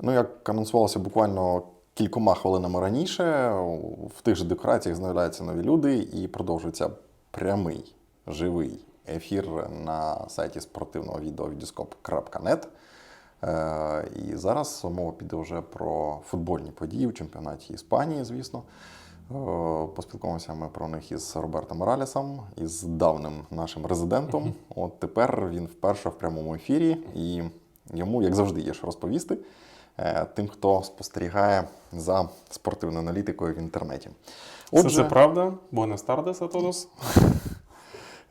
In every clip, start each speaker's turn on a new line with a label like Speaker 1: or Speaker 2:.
Speaker 1: Ну, як анонсувалося буквально кількома хвилинами раніше, в тих же декораціях з'являються нові люди і продовжується прямий живий ефір на сайті спортивного відео відіскоп.нет. Е, І зараз мова піде вже про футбольні події в чемпіонаті Іспанії, звісно. Е, Поспілкувалися ми про них із Робертом Моралесом, із давним нашим резидентом. От тепер він вперше в прямому ефірі, і йому, як завжди, є що розповісти тим, хто спостерігає за спортивною аналітикою в інтернеті.
Speaker 2: Це, це правда. Tardes a todos.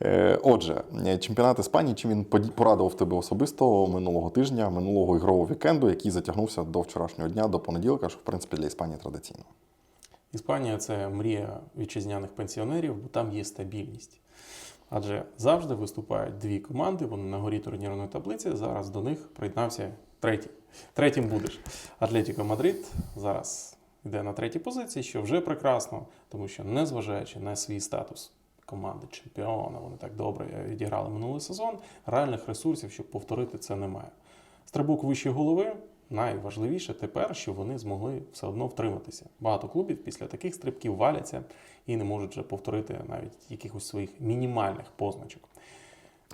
Speaker 1: Е, Отже, е, чемпіонат Іспанії, чим він порадував тебе особисто минулого тижня, минулого ігрового вікенду, який затягнувся до вчорашнього дня, до понеділка, що в принципі для Іспанії традиційно.
Speaker 2: Іспанія це мрія вітчизняних пенсіонерів, бо там є стабільність. Адже завжди виступають дві команди, вони на горі турнірної таблиці. Зараз до них приєднався третій. Третім будеш. Атлетіко Мадрид зараз йде на третій позиції, що вже прекрасно, тому що, незважаючи на свій статус команди чемпіона, вони так добре відіграли минулий сезон. Реальних ресурсів, щоб повторити це, немає. Стрибок вище голови. Найважливіше тепер, що вони змогли все одно втриматися. Багато клубів після таких стрибків валяться і не можуть вже повторити навіть якихось своїх мінімальних позначок.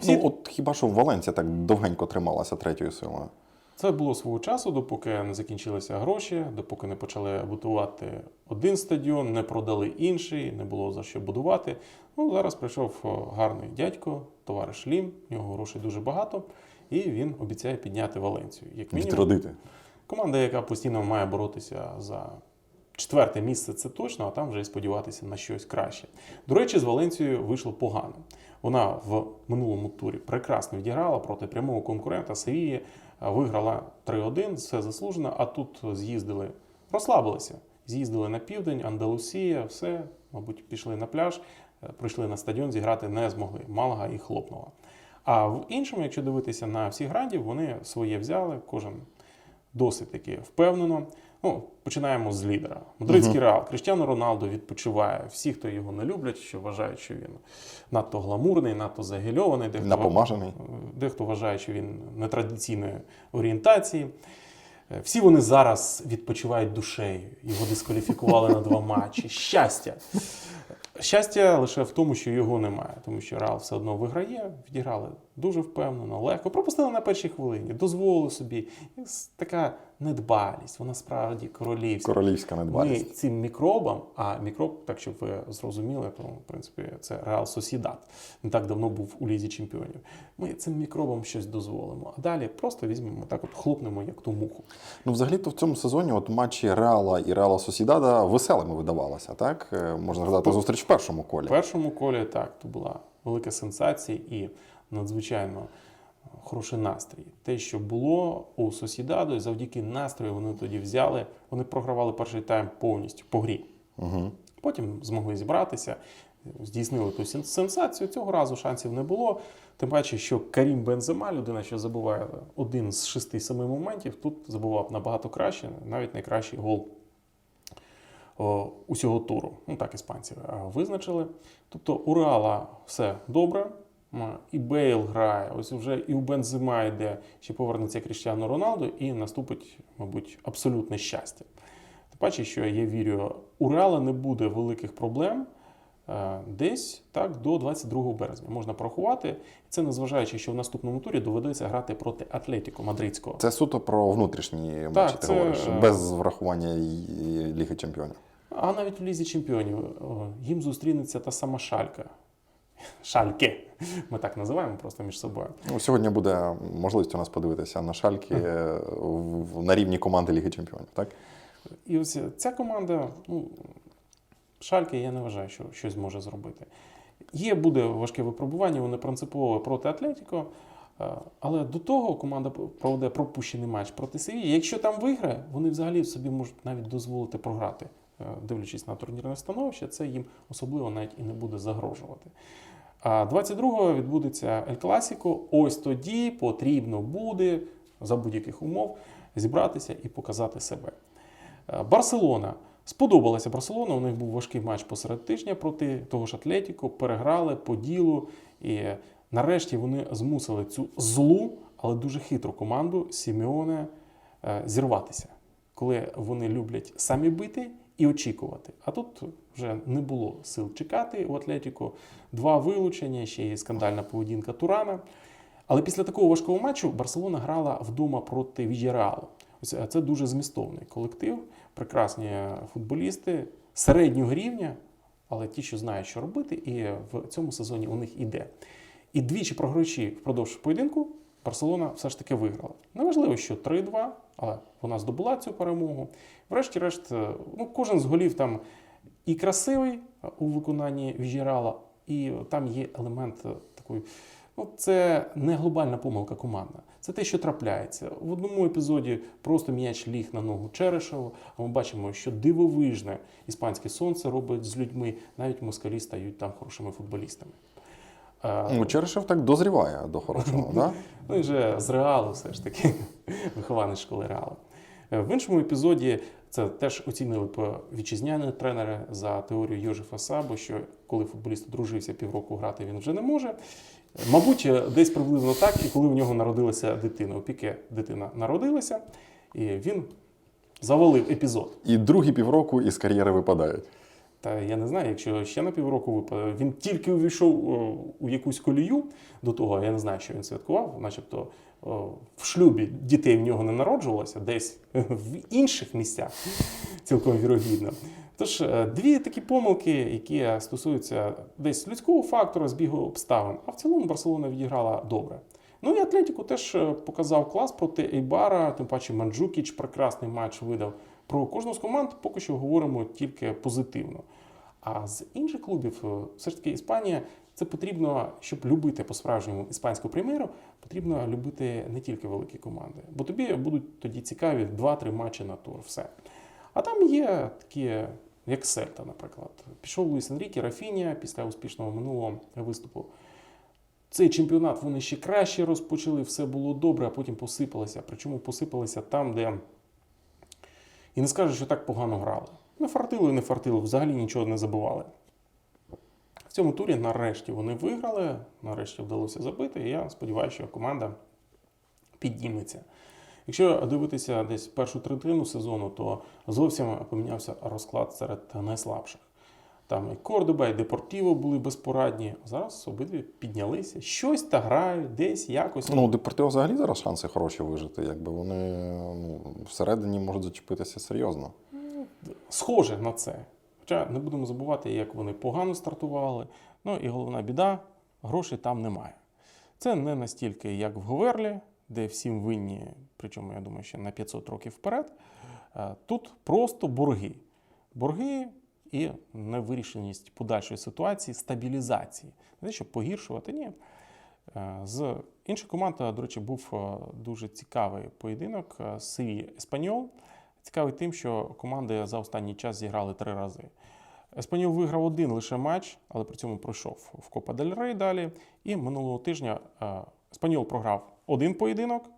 Speaker 2: Всі-
Speaker 1: Ну, от хіба що Валенція так довгенько трималася третьою силою.
Speaker 2: Це було свого часу, допоки не закінчилися гроші, допоки не почали будувати один стадіон, не продали інший, не було за що будувати. Ну, зараз прийшов гарний дядько, товариш Лім, в нього грошей дуже багато, і він обіцяє підняти Валенцію. Як мінімум,
Speaker 1: Відродити.
Speaker 2: команда, яка постійно має боротися за четверте місце, це точно, а там вже і сподіватися на щось краще. До речі, з Валенцією вийшло погано. Вона в минулому турі прекрасно відіграла проти прямого конкурента Севії, виграла 3-1, все заслужено, а тут з'їздили, розслабилися. З'їздили на південь, Андалусія, все, мабуть, пішли на пляж, е, прийшли на стадіон, зіграти не змогли. Малага і хлопнула. А в іншому, якщо дивитися на всіх грандів, вони своє взяли, кожен досить таки впевнено. Ну, починаємо з лідера. Мадридський реал. Кріштіано Роналдо відпочиває. Всі, хто його не люблять, що вважають, що він надто гламурний, надто загельований, дехто,
Speaker 1: Напомажений.
Speaker 2: дехто вважає, що він нетрадиційної орієнтації. Е, Всі вони зараз відпочивають душею. Його дискваліфікували на два матчі. Щастя! Щастя лише в тому, що його немає, тому що Реал все одно виграє, відіграли дуже впевнено, легко. Пропустили на першій хвилині, дозволили собі. Така недбалість, вона справді королівська.
Speaker 1: Королівська
Speaker 2: Ми
Speaker 1: недбалість.
Speaker 2: цим мікробам, а мікроб, так щоб ви зрозуміли, то в принципі це Реал Сосідат. Не так давно був у лізі чемпіонів. Ми цим мікробам щось дозволимо. А далі просто візьмемо так, от хлопнемо як ту муху.
Speaker 1: Ну, взагалі-то в цьому сезоні от матчі Реала і Реала Сосідада веселими видавалися, так? Е, Можна згадати зустріч в першому колі.
Speaker 2: В першому колі так, то була велика сенсація і надзвичайно хороший настрій. Те, що було у Сосідадо, і завдяки настрою вони тоді взяли, вони програвали перший тайм повністю по грі.
Speaker 1: Угу.
Speaker 2: Потім змогли зібратися, здійснили ту сенсацію. Цього разу шансів не було. Тим паче, що Карім Бензема, людина, що забуває один з шести-семи моментів, тут забував набагато краще, навіть найкращий гол усього туру. Ну так іспанці визначили. Тобто у Реала все добре. І Бейл грає, ось вже і у Бензема йде, ще повернеться Кріштіану Роналду, і наступить, мабуть, абсолютне щастя. Тим паче, що я вірю, у Реала не буде великих проблем е, десь так до 22 березня. Можна порахувати. Це незважаючи, що в наступному турі доведеться грати проти Атлетіко Мадридського.
Speaker 1: Це суто про внутрішні матчі, ти
Speaker 2: це,
Speaker 1: говориш,
Speaker 2: е,
Speaker 1: без врахування Ліги Чемпіонів.
Speaker 2: А навіть в лізі чемпіонів їм зустрінеться та сама шалька. Шальки. Ми так називаємо просто між собою.
Speaker 1: Ну, сьогодні буде можливість у нас подивитися на шальки на рівні команди Ліги Чемпіонів, так?
Speaker 2: І ось ця команда, ну, Шальки, я не вважаю, що щось може зробити. Є, буде важке випробування, вони принципово проти Атлетіко. е, Але до того команда проведе пропущений матч проти Севії. Якщо там виграє, вони взагалі собі можуть навіть дозволити програти. Е, Дивлячись на турнірне становище, це їм особливо навіть і не буде загрожувати. А 22-го відбудеться Ель Класіко. Ось тоді потрібно буде за будь-яких умов зібратися і показати себе. Е, Барселона. Сподобалася Барселона. У них був важкий матч посеред тижня проти того ж Атлетіко. Переграли по ділу. І нарешті вони змусили цю злу, але дуже хитру команду Сімеоне е, зірватися, коли вони люблять самі бити і очікувати. А тут вже не було сил чекати у Атлетіко. Два вилучення, ще є скандальна поведінка Турана. Але після такого важкого матчу Барселона грала вдома проти Вієреалу. Ось е, це дуже змістовний колектив, прекрасні футболісти середнього рівня, але ті, що знають, що робити, і в цьому сезоні у них іде. І двічі програючи впродовж поєдинку, Барселона все ж таки виграла. Неважливо, що 3-2, але вона здобула цю перемогу. Врешті-решт, е, ну, кожен з голів там і красивий е, у виконанні Віжірала, і там є елемент е, такої. Ну, це не глобальна помилка командна. Це те, що трапляється. В одному епізоді просто м'яч ліг на ногу Черешова, а ми бачимо, що дивовижне іспанське сонце робить з людьми, навіть москалі стають там хорошими футболістами. Е,
Speaker 1: Ну, Черешев так дозріває до хорошого, да?
Speaker 2: Ну і вже з реалу, все ж таки, вихованець школи реалу. Е, В іншому епізоді це теж оцінили б вітчизняні тренери за теорію Йожефа Сабо, що коли футболіст одружився півроку грати, він вже не може. Мабуть, е, десь приблизно так, і коли у нього народилася дитина. У Піке дитина народилася, і він завалив епізод.
Speaker 1: І другі півроку із кар'єри випадають.
Speaker 2: Та я не знаю, якщо ще на півроку випаде. Він тільки увійшов у якусь колію до того, я не знаю, що він святкував, начебто в шлюбі дітей в нього не народжувалося, десь в інших місцях, цілком вірогідно. Тож е, дві такі помилки, які стосуються десь людського фактору, збігу обставин, а в цілому Барселона відіграла добре. Ну і Атлетіко теж е, показав клас проти Ейбара, тим паче Манджукіч прекрасний матч видав. Про кожну з команд поки що говоримо тільки позитивно. А з інших клубів, е, все ж таки, Іспанія, це потрібно, щоб любити по-справжньому іспанську прем'єру, потрібно любити не тільки великі команди. Бо тобі будуть тоді цікаві 2-3 матчі на тур. Все. А там є такі, як Сельта, наприклад. Пішов Луїс Енріке, Рафінія після успішного минулого виступу. Цей чемпіонат вони ще краще розпочали, все було добре, а потім посипалося. Причому посипалися там, де і не скажеш, що так погано грали. Не фартило і не фартило, взагалі нічого не забували. В цьому турі нарешті вони виграли, нарешті вдалося забити, і я сподіваюся, що команда підніметься. Якщо дивитися десь першу третину сезону, то зовсім помінявся розклад серед найслабших. Там і Кордоба, і Депортіво були безпорадні. Зараз обидві піднялися. Щось та грають, десь якось.
Speaker 1: Ну, у Депортиво взагалі зараз шанси хороші вижити, якби вони ну, всередині можуть зачепитися серйозно.
Speaker 2: схоже на це. Хоча не будемо забувати, як вони погано стартували. Ну і головна біда грошей там немає. Це не настільки, як в Говерлі, де всім винні, причому я думаю, ще на 500 років вперед. Е, Тут просто борги. Борги і невирішеність подальшої ситуації, стабілізації. Не щоб погіршувати, ні. Е, З інших команд, до речі, був е, дуже цікавий поєдинок е, Севі Еспаньол. Цікавий тим, що команди за останній час зіграли три рази. Еспаньол виграв один лише матч, але при цьому пройшов в Копа Дель Рей далі. І минулого тижня Еспаньол програв один поєдинок,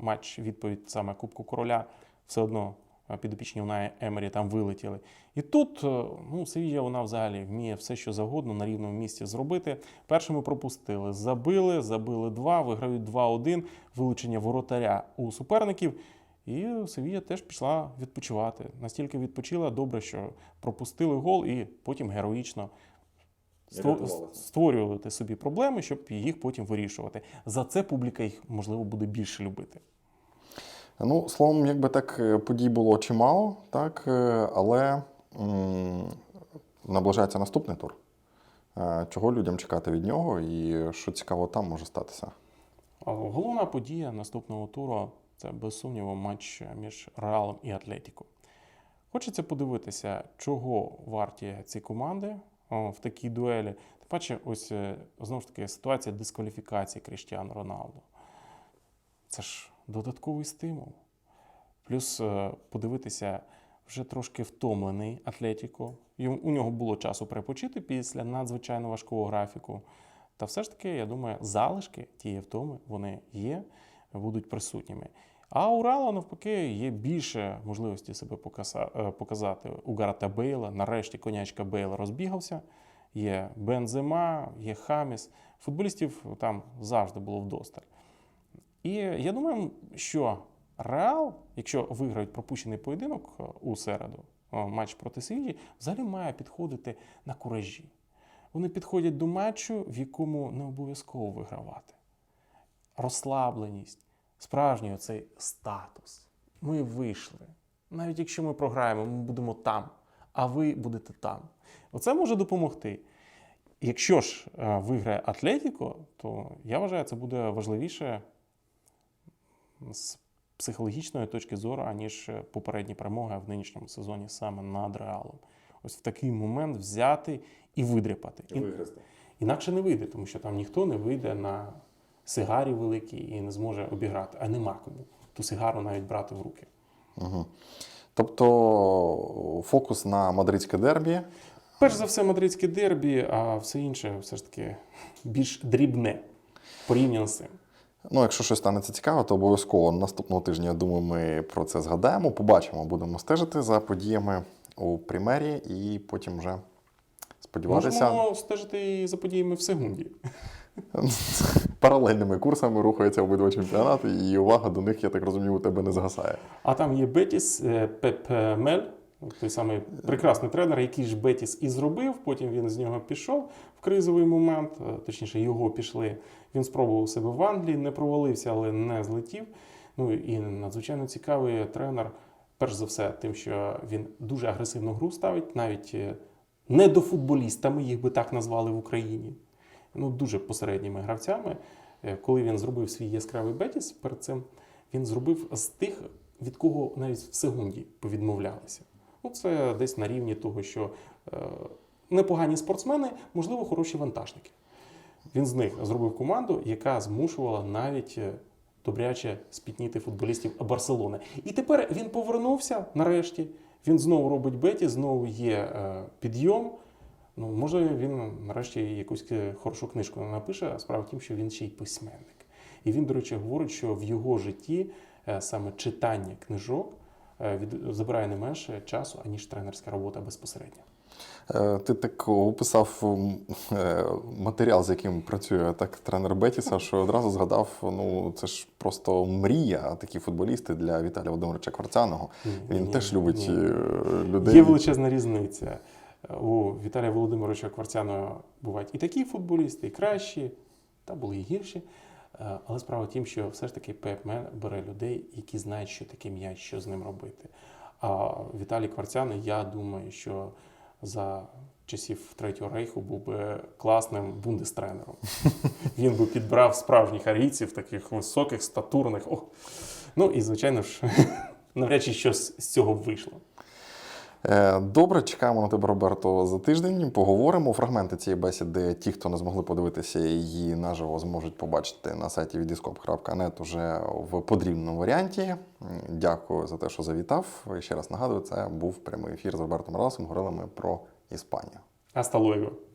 Speaker 2: матч відповідь саме Кубку Короля. Все одно підопічні Унай Емері там вилетіли. І тут е, ну, Севія вона взагалі вміє все, що завгодно на рівному місці зробити. Першими пропустили, забили, забили два, виграють 2-1, вилучення воротаря у суперників. І Севія теж пішла відпочивати. Настільки відпочила добре, що пропустили гол і потім героїчно ство- створювати собі проблеми, щоб їх потім вирішувати. За це публіка їх можливо буде більше любити.
Speaker 1: Ну, словом, якби так е, подій було чимало, так, е, але м, наближається наступний тур. Е, Чого людям чекати від нього і що цікаво там може статися?
Speaker 2: Головна подія наступного туру це без сумніву матч між Реалом і Атлетіко. Хочеться подивитися, чого варті ці команди в такій дуелі. Тим паче, ось знову ж таки ситуація дискваліфікації Кріштіану Роналду. Це ж додатковий стимул. Плюс е, подивитися вже трошки втомлений Атлетіко. У нього було часу перепочити після надзвичайно важкого графіку. Та все ж таки, я думаю, залишки тієї втоми вони є, будуть присутніми. А у Реала, навпаки, є більше можливості себе е, показати. У Гарата Бейла, нарешті конячка Бейла розбігався. Є Бензема, є Хаміс. Футболістів там завжди було вдосталь. І я думаю, що Реал, якщо виграють пропущений поєдинок е, у середу, е, матч проти Севілі, взагалі має підходити на куражі. Вони підходять до матчу, в якому не обов'язково вигравати. Розслабленість, справжній оцей статус. Ми вийшли. Навіть якщо ми програємо, ми будемо там, а ви будете там. Оце може допомогти. Якщо ж е, виграє Атлетіко, то я вважаю, це буде важливіше з психологічної точки зору, аніж е, попередні перемоги в нинішньому сезоні саме над Реалом. Ось в такий момент взяти і видряпати. І-
Speaker 1: Вигризти.
Speaker 2: Інакше не вийде, тому що там ніхто не вийде на сигарі великій і не зможе обіграти, а нема кому ту сигару навіть брати в руки.
Speaker 1: Угу. Тобто фокус на мадридське дербі.
Speaker 2: Перш за все, мадридське дербі, а все інше все ж таки більш дрібне порівняно з цим.
Speaker 1: Ну, якщо щось станеться цікаво, то обов'язково наступного тижня, я думаю, ми про це згадаємо, побачимо, будемо стежити за подіями у примері і потім вже сподіватися.
Speaker 2: Можемо стежити і за подіями в Сегунді.
Speaker 1: Паралельними курсами рухаються обидва чемпіонати, і увага до них, я так розумію, у тебе не згасає.
Speaker 2: А там є Бетіс, Пеп Мель, той самий прекрасний тренер, який ж Бетіс і зробив. Потім він з нього пішов в кризовий момент, е, точніше, його пішли. Він спробував себе в Англії, не провалився, але не злетів. Ну і надзвичайно цікавий тренер, перш за все, тим, що він дуже агресивну гру ставить, навіть е, не до футболістами, їх би так назвали в Україні. Ну, дуже посередніми гравцями. Е, Коли він зробив свій яскравий Бетіс перед цим, він зробив з тих, від кого навіть в секунді повідмовлялися. Ну, це десь на рівні того, що е, непогані спортсмени, можливо, хороші вантажники. Він з них зробив команду, яка змушувала навіть е, добряче спітніти футболістів Барселони. І тепер він повернувся нарешті. Він знову робить беті, знову є е, підйом. Ну, може, він нарешті якусь хорошу книжку напише. а Справа в тім, що він ще й письменник. І він, до речі, говорить, що в його житті саме читання книжок забирає не менше часу, аніж тренерська робота безпосередньо.
Speaker 1: Е, Ти так описав е, матеріал, з яким працює так тренер Бетіса, що одразу згадав: ну це ж просто мрія, такі футболісти для Віталія Володимировича Кварцяного.
Speaker 2: Ні,
Speaker 1: Він
Speaker 2: ні,
Speaker 1: теж любить
Speaker 2: ні.
Speaker 1: е, людей.
Speaker 2: Є величезна різниця. У Віталія Володимировича Кварцяного бувають і такі футболісти, і кращі, та були і гірші. Е, Але справа в тім, що все ж таки Мен бере людей, які знають, що таке м'яч, що з ним робити. А Віталій Кварцяний, я думаю, що за часів Третього рейху був би класним бундестренером. Він би підбрав справжніх арійців, таких високих, статурних. О. Ну і, звичайно ж, навряд чи щось з цього вийшло.
Speaker 1: Е, Добре, чекаємо на тебе, Роберто, за тиждень. Поговоримо. Фрагменти цієї бесіди, ті, хто не змогли подивитися її наживо, зможуть побачити на сайті відіскоп.нет уже в подрібному варіанті. Дякую за те, що завітав. Ще раз нагадую, це був прямий ефір з Робертом Ралсом. Говорили ми про Іспанію.
Speaker 2: Luego.